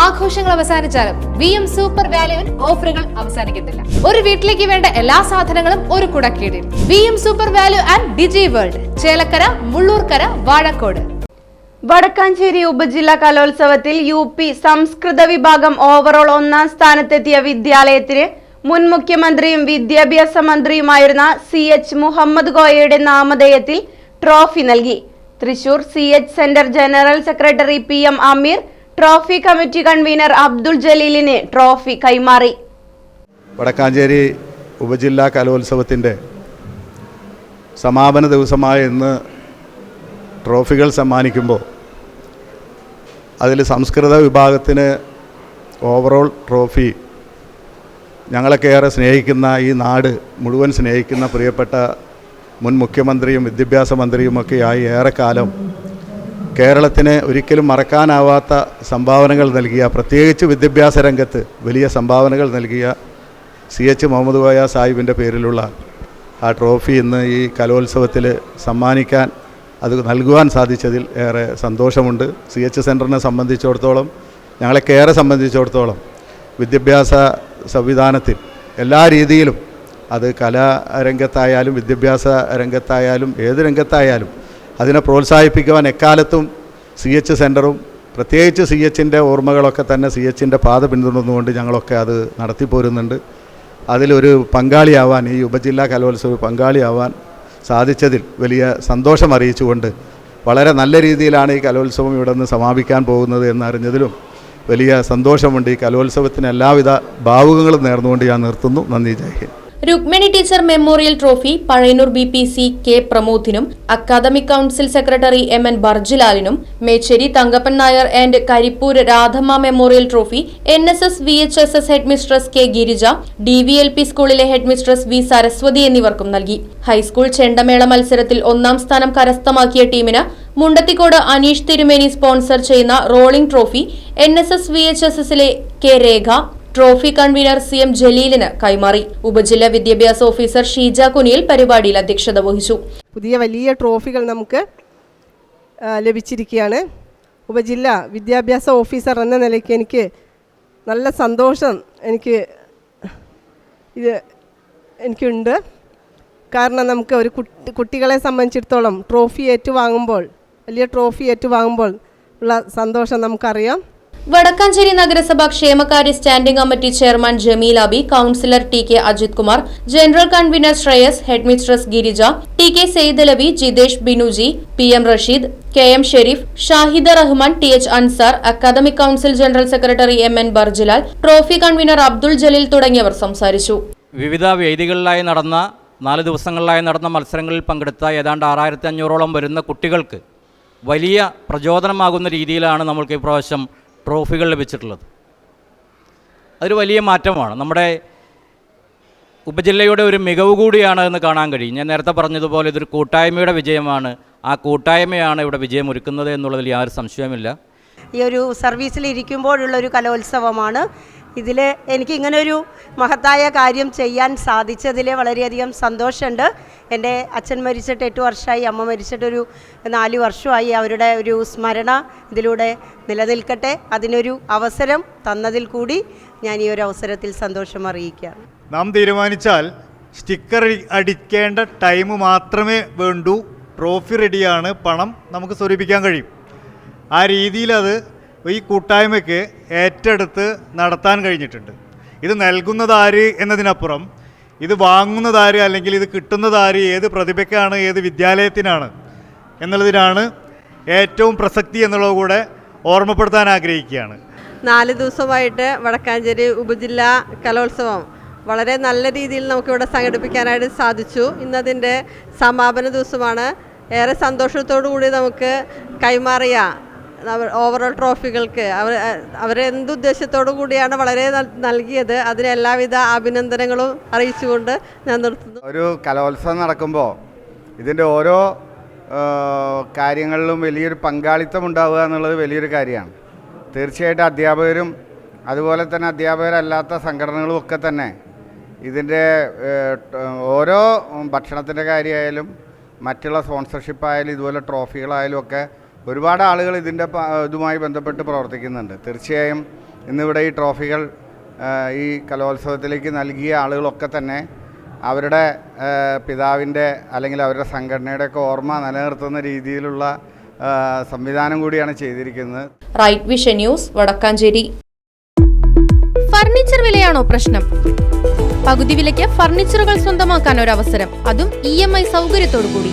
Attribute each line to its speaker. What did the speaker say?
Speaker 1: ആഘോഷങ്ങൾ അവസാനിച്ചാലും V M super വാല്യുവിൽ ഓഫറുകൾ അവസാനിക്കുന്നില്ല ഒരു വീട്ടിലേക്ക് വേണ്ട എല്ലാ സാധനങ്ങളും ഒരു കുടക്കീടിൽ. V M super value and digi world Chelakkara Mullurkara Vazhakkode.
Speaker 2: Vadakkanchery ഉപജില്ലാ കലോത്സവത്തിൽ യു പി സംസ്കൃത വിഭാഗം ഓവറോൾ ഒന്നാം സ്ഥാനത്തെത്തിയ വിദ്യാലയത്തിന് മുൻ മുഖ്യമന്ത്രിയും വിദ്യാഭ്യാസ മന്ത്രിയുമായിരുന്ന സി എച്ച് മുഹമ്മദ് ഗോയയുടെ നാമധേയത്തിൽ ട്രോഫി നൽകി. Thrissur C H centre general secretary P M Ameer trophy committee convener Abdul ജലീലിന് trophy കൈമാറി.
Speaker 3: വടക്കാഞ്ചേരി ഉപജില്ലാ കലോത്സവത്തിന്റെ സമാപന ദിവസമായ ഇന്ന് ട്രോഫികൾ സമ്മാനിക്കുമ്പോൾ അതിൽ സംസ്കൃത വിഭാഗത്തിന് ഓവറോൾ ട്രോഫി ഞങ്ങളൊക്കെ ഏറെ സ്നേഹിക്കുന്ന ഈ നാട് മുഴുവൻ സ്നേഹിക്കുന്ന പ്രിയപ്പെട്ട മുൻ മുഖ്യമന്ത്രിയും വിദ്യാഭ്യാസ മന്ത്രിയുമൊക്കെയായി ഏറെക്കാലം കേരളത്തിന് ഒരിക്കലും മറക്കാനാവാത്ത സംഭാവനകൾ നൽകിയ പ്രത്യേകിച്ച് വിദ്യാഭ്യാസ രംഗത്ത് വലിയ സംഭാവനകൾ നൽകിയ സി എച്ച് മുഹമ്മദ് കോയ സാഹിബിന്റെ പേരിലുള്ള ആ ട്രോഫി ഇന്ന് ഈ കലോത്സവത്തിൽ സമ്മാനിക്കാൻ അത് നൽകുവാൻ സാധിച്ചതിൽ ഏറെ സന്തോഷമുണ്ട്. സി എച്ച് സെന്ററിനെ സംബന്ധിച്ചിടത്തോളം ഞങ്ങളൊക്കെ ഏറെ സംബന്ധിച്ചിടത്തോളം വിദ്യാഭ്യാസ സംവിധാനത്തിൽ എല്ലാ രീതിയിലും അത് കലാരംഗത്തായാലും വിദ്യാഭ്യാസ രംഗത്തായാലും ഏത് രംഗത്തായാലും അതിനെ പ്രോത്സാഹിപ്പിക്കുവാൻ എക്കാലത്തും സി എച്ച് സെന്ററും പ്രത്യേകിച്ച് സി എച്ചിന്റെ ഓർമ്മകളൊക്കെ തന്നെ സി എച്ചിന്റെ പാത പിന്തുടർന്നുകൊണ്ട് ഞങ്ങളൊക്കെ അത് നടത്തിപ്പോരുന്നുണ്ട്. അതിലൊരു പങ്കാളിയാവാൻ ഈ ഉപജില്ലാ കലോത്സവ പങ്കാളിയാവാൻ സാധിച്ചതിൽ വലിയ സന്തോഷം അറിയിച്ചുകൊണ്ട് വളരെ നല്ല രീതിയിലാണ് ഈ കലോത്സവം ഇവിടെ നിന്ന് സമാപിക്കാൻ പോകുന്നത് എന്നറിഞ്ഞതിലും വലിയ സന്തോഷമുണ്ട്. ഈ കലോത്സവത്തിന് എല്ലാവിധ ഭാവുകങ്ങളും നേർന്നുകൊണ്ട് ഞാൻ നിർത്തുന്നു. നന്ദി. Jai Hind.
Speaker 4: Rukmini teacher memorial trophy Pazhayannur B P C K പ്രമോദിനും academic council secretary M N ബർജിലാലിനും Mecheri Thankappan Nair and Karippur Radhamma memorial trophy N S S V H S S head mistress K Girija D V L P സ്കൂളിലെ headmistress V Saraswathi എന്നിവർക്കും നൽകി. High school ചെണ്ടമേള മത്സരത്തിൽ ഒന്നാം സ്ഥാനം കരസ്ഥമാക്കിയ ടീമിന് Mundathikode Aneesh Thirumeni sponsor ചെയ്യുന്ന rolling trophy N S S V H S എസിലെ K Rekha trophy convener C M ജലീലിന് കൈമാറി. ഉപജില്ലാ വിദ്യാഭ്യാസ ഓഫീസർ ഷീജ കുനിയിൽ പരിപാടിയിൽ അധ്യക്ഷത വഹിച്ചു.
Speaker 5: പുതിയ വലിയ ട്രോഫികൾ നമുക്ക് ലഭിച്ചിരിക്കുകയാണ്. ഉപജില്ലാ വിദ്യാഭ്യാസ ഓഫീസർ എന്ന നിലയ്ക്ക് എനിക്ക് നല്ല സന്തോഷം എനിക്ക് ഇത് എനിക്കുണ്ട്. കാരണം നമുക്ക് ഒരു കുട്ടി കുട്ടികളെ സംബന്ധിച്ചിടത്തോളം ട്രോഫി ഏറ്റുവാങ്ങുമ്പോൾ വലിയ ട്രോഫി ഏറ്റുവാങ്ങുമ്പോൾ ഉള്ള സന്തോഷം നമുക്കറിയാം.
Speaker 4: വടക്കാഞ്ചേരി നഗരസഭ ക്ഷേമകാര്യ standing committee chairman Jameel Abi councillor T K Ajith Kumar general convener Sreyas head mistress Girija T K Saidalavi Jithesh Binuji P M Rasheed K M Shareef Shahida Rahman T H Ansar academic council general secretary M N Barjilal trophy convener Abdul Jaleel തുടങ്ങിയവർ സംസാരിച്ചു.
Speaker 6: വിവിധ വേദികളിലായി നടന്ന നാല് ദിവസങ്ങളിലായി നടന്ന മത്സരങ്ങളിൽ പങ്കെടുത്ത ഏതാണ്ട് ആറായിരത്തി അഞ്ഞൂറോളം വരുന്ന കുട്ടികൾക്ക് വലിയ പ്രചോദനമാകുന്ന രീതിയിലാണ് നമ്മൾക്ക് ഇപ്രാവശ്യം ട്രോഫികൾ ലഭിച്ചിട്ടുള്ളത്. അതൊരു വലിയ മാറ്റമാണ്. നമ്മുടെ ഉപജില്ലയുടെ ഒരു മികവ് കൂടിയാണ് എന്ന് കാണാൻ കഴിയും. ഞാൻ നേരത്തെ പറഞ്ഞതുപോലെ ഇതൊരു കൂട്ടായ്മയുടെ വിജയമാണ്. ആ കൂട്ടായ്മയാണ് ഇവിടെ വിജയമൊരുക്കുന്നത് എന്നുള്ളതിൽ യാതൊരു സംശയമില്ല
Speaker 7: ഈ ഒരു സർവീസിൽ ഇരിക്കുമ്പോഴുള്ളൊരു കലോത്സവമാണ്. ഇതിൽ എനിക്ക് ഇങ്ങനൊരു മഹത്തായ കാര്യം ചെയ്യാൻ സാധിച്ചതിൽ വളരെയധികം സന്തോഷമുണ്ട്. എന്റെ അച്ഛൻ മരിച്ചിട്ട് എട്ട് വർഷമായി അമ്മ മരിച്ചിട്ടൊരു നാല് വർഷമായി അവരുടെ ഒരു സ്മരണ ഇതിലൂടെ നിലനിൽക്കട്ടെ. അതിനൊരു അവസരം തന്നതിൽ കൂടി ഞാൻ ഈ ഒരു അവസരത്തിൽ സന്തോഷം അറിയിക്കുകയാണ്.
Speaker 8: നാം തീരുമാനിച്ചാൽ സ്റ്റിക്കർ അടിക്കേണ്ട ടൈം മാത്രമേ വേണ്ടൂ. ട്രോഫി റെഡിയാണ്. പണം നമുക്ക് സ്വരൂപിക്കാൻ കഴിയും. ആ രീതിയിൽ അത് ഈ കൂട്ടായ്മയ്ക്ക് ഏറ്റെടുത്ത് നടത്താൻ കഴിഞ്ഞിട്ടുണ്ട്. ഇത് നൽകുന്നതാര് എന്നതിനപ്പുറം ഇത് വാങ്ങുന്നതാര് അല്ലെങ്കിൽ ഇത് കിട്ടുന്നതാര് ഏത് പ്രതിഭയ്ക്കാണ് ഏത് വിദ്യാലയത്തിനാണ് എന്നുള്ളതിനാണ് ഏറ്റവും പ്രസക്തി എന്നുള്ളത് കൂടെ ഓർമ്മപ്പെടുത്താൻ ആഗ്രഹിക്കുകയാണ്.
Speaker 5: നാല് ദിവസമായിട്ട് വടക്കാഞ്ചേരി ഉപജില്ലാ കലോത്സവം വളരെ നല്ല രീതിയിൽ നമുക്കിവിടെ സംഘടിപ്പിക്കാനായിട്ട് സാധിച്ചു. ഇന്നതിന്റെ സമാപന ദിവസമാണ്. ഏറെ സന്തോഷത്തോടു കൂടി നമുക്ക് കൈമാറിയ അവർ ഓവറോൾ ട്രോഫികൾക്ക് അവർ അവരെന്തുദ്ദേശത്തോടു കൂടിയാണ് വളരെ നൽ- നൽകിയത്. അതിന് എല്ലാവിധ അഭിനന്ദനങ്ങളും അറിയിച്ചുകൊണ്ട് ഞാൻ നിർത്തുന്നു.
Speaker 9: ഒരു കലോത്സവം നടക്കുമ്പോൾ ഇതിന്റെ ഓരോ കാര്യങ്ങളിലും വലിയൊരു പങ്കാളിത്തം ഉണ്ടാവുക എന്നുള്ളത് വലിയൊരു കാര്യമാണ്. തീർച്ചയായിട്ടും അധ്യാപകരും അതുപോലെ തന്നെ അധ്യാപകരല്ലാത്ത സംഘടനകളും ഒക്കെ തന്നെ ഇതിന്റെ ഓരോ ഭക്ഷണത്തിന്റെ കാര്യമായാലും മറ്റുള്ള സ്പോൺസർഷിപ്പായാലും ഇതുപോലെ ട്രോഫികളായാലും ഒക്കെ ഒരുപാട് ആളുകൾ ഇതിന്റെ ഇതുമായി ബന്ധപ്പെട്ട് പ്രവർത്തിക്കുന്നുണ്ട്. തീർച്ചയായും ഇന്നിവിടെ ഈ ട്രോഫികൾ ഈ കലോത്സവത്തിലേക്ക് നൽകിയ ആളുകളൊക്കെ തന്നെ അവരുടെ പിതാവിന്റെ അല്ലെങ്കിൽ അവരുടെ സംഘടനയുടെ ഒക്കെ ഓർമ്മ നിലനിർത്തുന്ന രീതിയിലുള്ള സംവിധാനം കൂടിയാണ് ചെയ്തിരിക്കുന്നത്.
Speaker 4: Right vision news Vadakkanchery. Furniture വിലയാണോ പ്രശ്നം? പകുതി വിലയ്ക്ക് ഫർണിച്ചറുകൾ സ്വന്തമാക്കാൻ ഒരു അവസരം. അതും ഇ എം ഐ സൗകര്യത്തോടു കൂടി